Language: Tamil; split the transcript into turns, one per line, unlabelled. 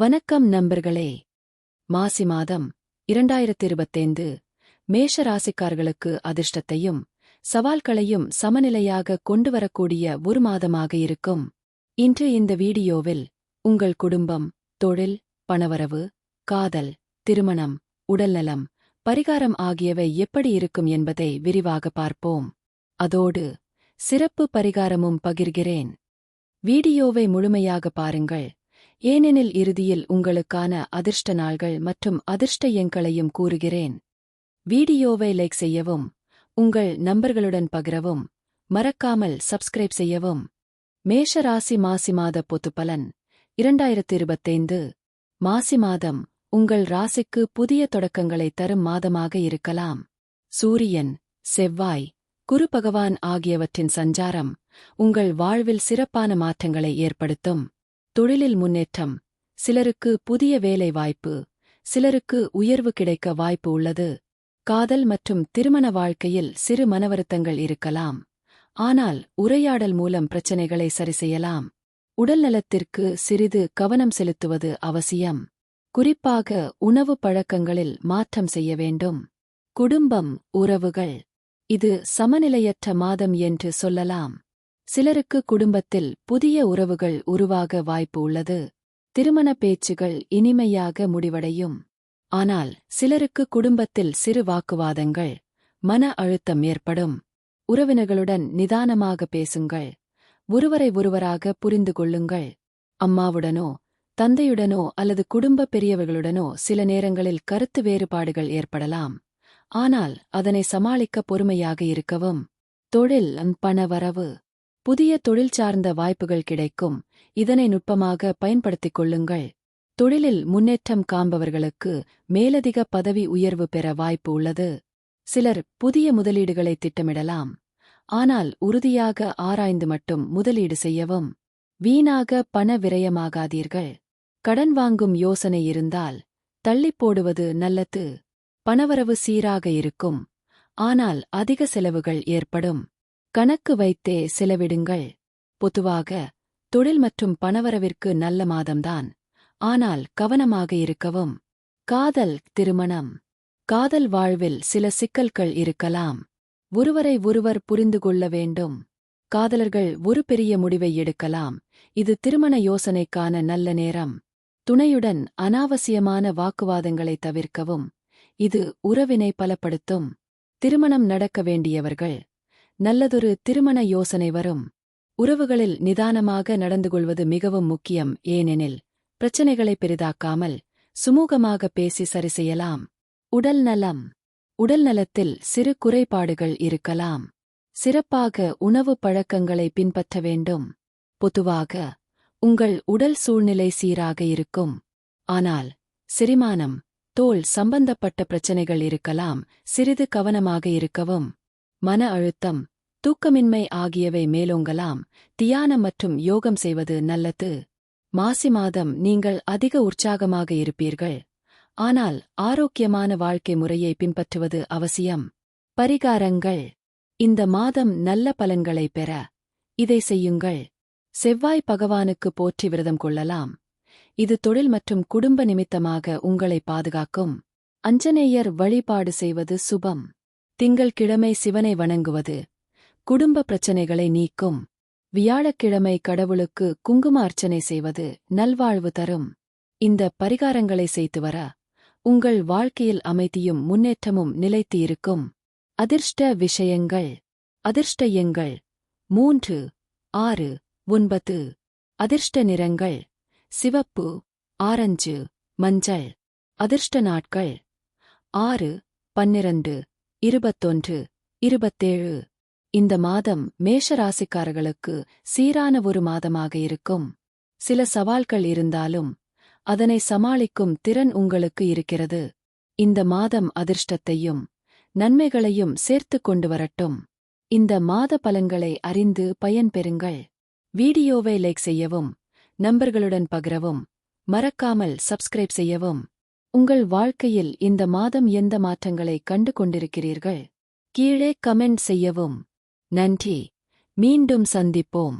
வணக்கம் நண்பர்களே. மாசி மாதம் இரண்டாயிரத்தி இருபத்தைந்து மேஷ ராசிக்காரர்களுக்கு அதிர்ஷ்டத்தையும் சவால்களையும் சமநிலையாக கொண்டு வரக்கூடிய ஒரு மாதமாக இருக்கும். இன்று இந்த வீடியோவில் உங்கள் குடும்பம் தொழில் பணவரவு காதல் திருமணம் உடல்நலம் பரிகாரம் ஆகியவை எப்படி இருக்கும் என்பதை விரிவாக பார்ப்போம். அதோடு சிறப்பு பரிகாரமும் பகிர்கிறேன். வீடியோவை முழுமையாக பாருங்கள். ஏனெனில் இறுதியில் உங்களுக்கான அதிர்ஷ்ட நாள்கள் மற்றும் அதிர்ஷ்ட எண்களையும் கூறுகிறேன். வீடியோவை லைக் செய்யவும் உங்கள் நம்பர்களுடன் பகிரவும் மறக்காமல் சப்ஸ்கிரைப் செய்யவும். மேஷ ராசி மாசி மாத பொத்துப்பலன் இரண்டாயிரத்து இருபத்தைந்து. மாசி மாதம் உங்கள் ராசிக்கு புதிய தொடக்கங்களை தரும் மாதமாக இருக்கலாம். சூரியன் செவ்வாய் குரு பகவான் ஆகியவற்றின் சஞ்சாரம் உங்கள் வாழ்வில் சிறப்பான மாற்றங்களை ஏற்படுத்தும். தொழிலில் முன்னேற்றம். சிலருக்கு புதிய வேலை வாய்ப்பு சிலருக்கு உயர்வு கிடைக்க வாய்ப்பு உள்ளது. காதல் மற்றும் திருமண வாழ்க்கையில் சிறு மனவருத்தங்கள் இருக்கலாம். ஆனால் உரையாடல் மூலம் பிரச்சனைகளை சரிசெய்யலாம். உடல்நலத்திற்கு சிறிது கவனம் செலுத்துவது அவசியம். குறிப்பாக உணவு பழக்கங்களில் மாற்றம் செய்ய வேண்டும். குடும்பம் உறவுகள். இது சமநிலையற்ற மாதம் என்று சொல்லலாம். சிலருக்கு குடும்பத்தில் புதிய உறவுகள் உருவாக வாய்ப்பு உள்ளது. திருமண பேச்சுகள் இனிமையாக முடிவடையும். ஆனால் சிலருக்கு குடும்பத்தில் சிறு வாக்குவாதங்கள் மன அழுத்தம் ஏற்படும். உறவினர்களுடன் நிதானமாக பேசுங்கள். ஒருவரை ஒருவராக புரிந்து கொள்ளுங்கள். அம்மாவுடனோ தந்தையுடனோ அல்லது குடும்ப பெரியவர்களுடனோ சில நேரங்களில் கருத்து வேறுபாடுகள் ஏற்படலாம். ஆனால் அதனை சமாளிக்க பொறுமையாக இருக்கவும். தொழில் பணவரவு புதிய தொழில் சார்ந்த வாய்ப்புகள் கிடைக்கும். இதனை நுட்பமாக பயன்படுத்திக் கொள்ளுங்கள். தொழிலில் முன்னேற்றம் காண்பவர்களுக்கு மேலதிக பதவி உயர்வு பெற வாய்ப்பு உள்ளது. சிலர் புதிய முதலீடுகளை திட்டமிடலாம். ஆனால் உறுதியாக ஆராய்ந்து மட்டும் முதலீடு செய்யவும். வீணாக பண விரயமாகாதீர்கள். கடன் வாங்கும் யோசனை இருந்தால் தள்ளிப் போடுவது நல்லது. பணவரவு சீராக இருக்கும். ஆனால் அதிக செலவுகள் ஏற்படும். கணக்கு வைத்தே செலவிடுங்கள். பொதுவாக தொழில் மற்றும் பணவரவிற்கு நல்ல மாதம்தான். ஆனால் கவனமாக இருக்கவும். காதல் திருமணம். காதல் வாழ்வில் சில சிக்கல்கள் இருக்கலாம். ஒருவரை ஒருவர் புரிந்து கொள்ள வேண்டும். காதலர்கள் ஒரு பெரிய முடிவை எடுக்கலாம். இது திருமண யோசனைக்கான நல்ல நேரம். துணையுடன் அனாவசியமான வாக்குவாதங்களை தவிர்க்கவும். இது உறவினை பலப்படுத்தும். திருமணம் நடக்க வேண்டியவர்கள். நல்லதொரு திருமண யோசனை வரும். உறவுகளில் நிதானமாக நடந்து கொள்வது மிகவும் முக்கியம் ஏனெனில் பிரச்சனைகளை பெரிதாக்காமல் சுமூகமாக பேசி சரி செய்யலாம். உடல் நலம். உடல் நலத்தில் சிறு குறைபாடுகள் இருக்கலாம். சிறப்பாக உணவு பழக்கங்களை பின்பற்ற வேண்டும். பொதுவாக உங்கள் உடல் சூழ்நிலை சீராக இருக்கும். ஆனால் செரிமானம் தோல் சம்பந்தப்பட்ட பிரச்சனைகள் இருக்கலாம். சிறிது கவனமாக இருக்கவும். மன அழுத்தம் தூக்கமின்மை ஆகியவை மேலோங்கலாம். தியானம் மற்றும் யோகம் செய்வது நல்லது. மாசி மாதம் நீங்கள் அதிக உற்சாகமாக இருப்பீர்கள். ஆனால் ஆரோக்கியமான வாழ்க்கை முறையை பின்பற்றுவது அவசியம். பரிகாரங்கள். இந்த மாதம் நல்ல பலன்களை பெற இதை செய்யுங்கள். செவ்வாய் பகவானுக்கு போற்றி விரதம் கொள்ளலாம். இது தொழில் மற்றும் குடும்ப நிமித்தமாக உங்களை பாதுகாக்கும். அஞ்சனேயர் வழிபாடு செய்வது சுபம். திங்கள்கிழமை சிவனை வணங்குவது. குடும்ப பிரச்சனைகளை நீக்கும். வியாழக்கிழமை கடவுளுக்கு குங்கும அர்ச்சனை செய்வது நல்வாழ்வு தரும். இந்த பரிகாரங்களை செய்து வர உங்கள் வாழ்க்கையில் அமைதியும் முன்னேற்றமும் நிலைத்து இருக்கும் அதிர்ஷ்ட விஷயங்கள். அதிர்ஷ்டயங்கள் மூன்று ஆறு ஒன்பது. அதிர்ஷ்ட நிறங்கள். சிவப்பு ஆரஞ்சு மஞ்சள். அதிர்ஷ்ட நாட்கள். ஆறு பன்னிரண்டு. இருபத்தொன்று இருபத்தேழு. இந்த மாதம் மேஷ ராசிக்காரர்களுக்கு சீரான ஒரு மாதமாக இருக்கும். சில சவால்கள் இருந்தாலும் அதனை சமாளிக்கும் திறன் உங்களுக்கு இருக்கிறது. இந்த மாதம் அதிர்ஷ்டத்தையும் நன்மைகளையும் சேர்த்துக் கொண்டு வரட்டும். இந்த மாத பலன்களை அறிந்து பயன்பெறுங்கள் வீடியோவை லைக் செய்யவும் நண்பர்களுடன் பகிரவும் மறக்காமல் சப்ஸ்கிரைப் செய்யவும். உங்கள் வாழ்க்கையில் இந்த மாதம் எந்த மாற்றங்களை கண்டு கொண்டிருக்கிறீர்கள் கீழே கமெண்ட் செய்யவும். நன்றி. மீண்டும் சந்திப்போம்.